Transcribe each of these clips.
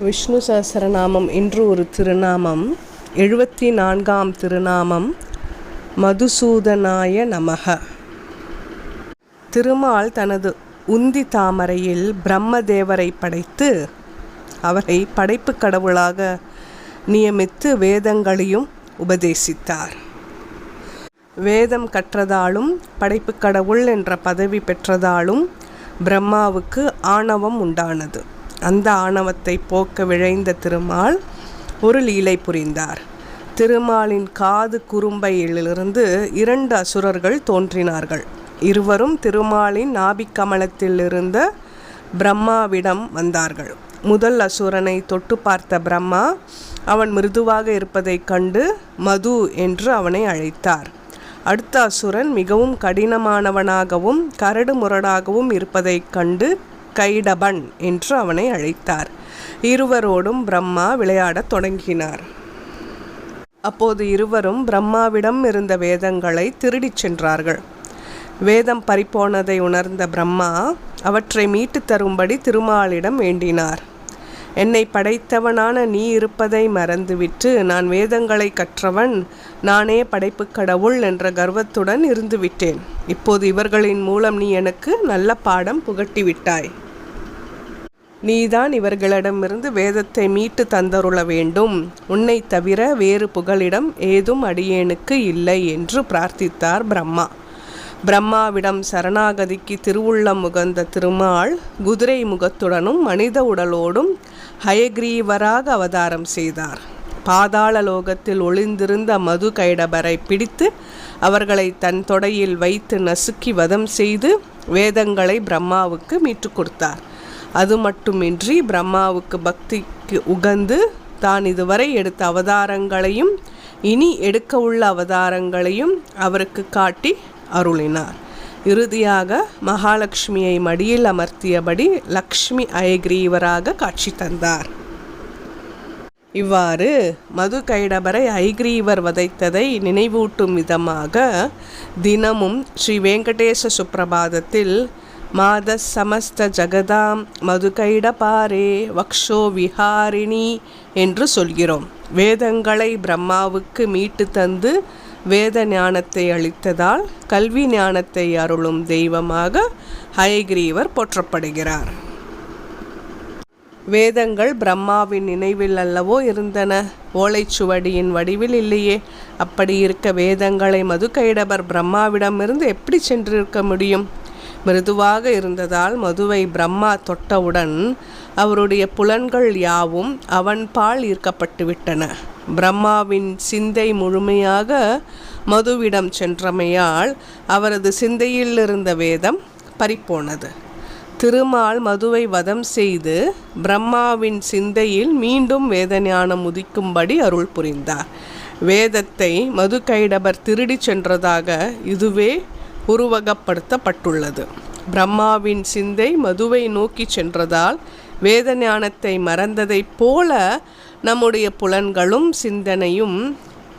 விஷ்ணு சஹசரநாமம் இன்று ஒரு திருநாமம். எழுபத்தி நான்காம் திருநாமம் மதுசூதனாய நமக. திருமால் தனது உந்தி தாமரையில் பிரம்மதேவரை படைத்து அவரை படைப்பு கடவுளாக நியமித்து வேதங்களையும் உபதேசித்தார். வேதம் கற்றதாலும் படைப்பு கடவுள் என்ற பதவி பெற்றதாலும் பிரம்மாவுக்கு ஆணவம் உண்டானது. அந்த ஆணவத்தை போக்க விழைந்த திருமால் ஒரு லீலை புரிந்தார். திருமாலின் காது குறும்பையிலிருந்து இரண்டு அசுரர்கள் தோன்றினார்கள். இருவரும் திருமாலின் நாபிக்கமலத்தில் இருந்த பிரம்மாவிடம் வந்தார்கள். முதல் அசுரனை தொட்டு பார்த்த பிரம்மா அவன் மிருதுவாக இருப்பதைக் கண்டு மது என்று அவனை அழைத்தார். அடுத்த அசுரன் மிகவும் கடினமானவனாகவும் கரடு முரடாகவும் இருப்பதைக் கண்டு கைடபன் என்று அவனை அழைத்தார். இருவரோடும் பிரம்மா விளையாடத் தொடங்கினார். அப்போது இருவரும் பிரம்மாவிடம் இருந்த வேதங்களை திருடிச் சென்றார்கள். வேதம் பறிப்போனதை உணர்ந்த பிரம்மா அவற்றை மீட்டுத் தரும்படி திருமாலிடம் வேண்டினார். என்னை படைத்தவனான நீ இருப்பதை மறந்துவிட்டு நான் வேதங்களை கற்றவன் நானே படைப்புக் கடவுள் என்ற கர்வத்துடன் இருந்துவிட்டேன். இப்போது இவர்களின் மூலம் நீ எனக்கு நல்ல பாடம் புகட்டிவிட்டாய். நீதான் இவர்களிடமிருந்து வேதத்தை மீட்டு தந்தருள வேண்டும். உன்னை தவிர வேறு புகலிடம் ஏதும் அடியேனுக்கு இல்லை என்று பிரார்த்தித்தார் பிரம்மா. பிரம்மாவிடம் சரணாகதிக்கு திருவுள்ளம் முகந்த திருமால் குதிரை முகத்துடனும் மனித உடலோடும் ஹயக்ரீவராக அவதாரம் செய்தார். பாதாள லோகத்தில் ஒளிந்திருந்த மது கைடபரை பிடித்து அவர்களை தன் தொடையில் வைத்து நசுக்கி வதம் செய்து வேதங்களை பிரம்மாவுக்கு மீட்டுக் கொடுத்தார். அது மட்டுமின்றி பிரம்மாவுக்கு பக்திக்கு உகந்து தான் இதுவரை எடுத்த அவதாரங்களையும் இனி எடுக்க உள்ள அவதாரங்களையும் அவருக்கு காட்டி அருளினார். இறுதியாக மகாலட்சுமியை மடியில் அமர்த்தியபடி லக்ஷ்மி ஐகிரீவராக காட்சி தந்தார். இவ்வாறு மது கைடபரை ஐகிரீவர் வதைத்ததை நினைவூட்டும் விதமாக தினமும் ஸ்ரீ வெங்கடேச சுப்பிரபாதத்தில் மாத சமஸ்த ஜகதாம் மதுகைட வக்ஷோ விஹாரிணி என்று சொல்கிறோம். வேதங்களை பிரம்மாவுக்கு மீட்டு தந்து வேத ஞானத்தை அளித்ததால் கல்வி ஞானத்தை அருளும் தெய்வமாக ஹயக்ரீவர் போற்றப்படுகிறார். வேதங்கள் பிரம்மாவின் நினைவில் அல்லவோ இருந்தன. ஓலைச்சுவடியின் வடிவில் இல்லையே. அப்படி இருக்க வேதங்களை மதுகைடபர் பிரம்மாவிடமிருந்து எப்படி சென்றிருக்க முடியும்? மிருதுவாக இருந்ததால் மதுவை பிரம்மா தொட்டவுடன் அவருடைய புலன்கள் யாவும் அவன் பால் ஈர்க்கப்பட்டு விட்டன பிரம்மாவின் சிந்தை முழுமையாக மதுவிடம் சென்றமையால் அவரது சிந்தையில் இருந்த வேதம் பறிப்போனது. திருமால் மதுவை வதம் செய்து பிரம்மாவின் சிந்தையில் மீண்டும் வேத ஞானம் உதிக்கும்படி அருள் புரிந்தார். வேதத்தை மது கைடபர் திருடிச் சென்றதாக இதுவே உருவகப்படுத்தப்பட்டுள்ளது. பிரம்மாவின் சிந்தை மதுவை நோக்கி சென்றதால் வேத ஞானத்தை மறந்ததைப் போல நம்முடைய புலன்களும் சிந்தனையும்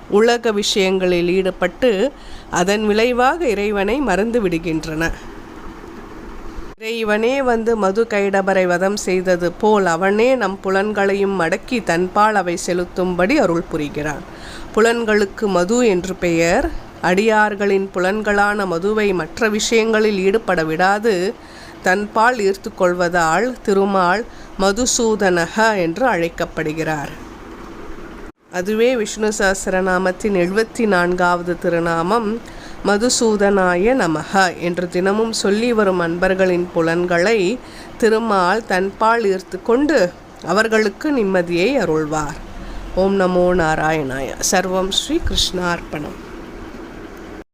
உலக விஷயங்களில் ஈடுபட்டு அதன் விளைவாக இறைவனை மறந்து விடுகின்றன. இறைவனே வந்து மது கைடபரை வதம் செய்தது போல் அவனே நம் புலன்களையும் மடக்கி தன்பால் அவை செலுத்தும்படி அருள் புரிகிறான். புலன்களுக்கு மது என்று பெயர் அடியார்களின் புலன்களான மதுவை மற்ற விஷயங்களில் ஈடுபட விடாது. தன்பால் ஈர்த்து கொள்வதால் திருமால் மதுசூதனக என்று அழைக்கப்படுகிறார். அதுவே விஷ்ணு சஹஸ்ரநாமத்தின் எழுபத்தி நான்காவது திருநாமம் மதுசூதனாய நமக என்று தினமும் சொல்லி வரும் அன்பர்களின் புலன்களை திருமால் தன்பால் ஈர்த்து கொண்டு அவர்களுக்கு நிம்மதியை அருள்வார். ஓம் நமோ நாராயணாய. சர்வம் ஸ்ரீ கிருஷ்ணார்ப்பணம்.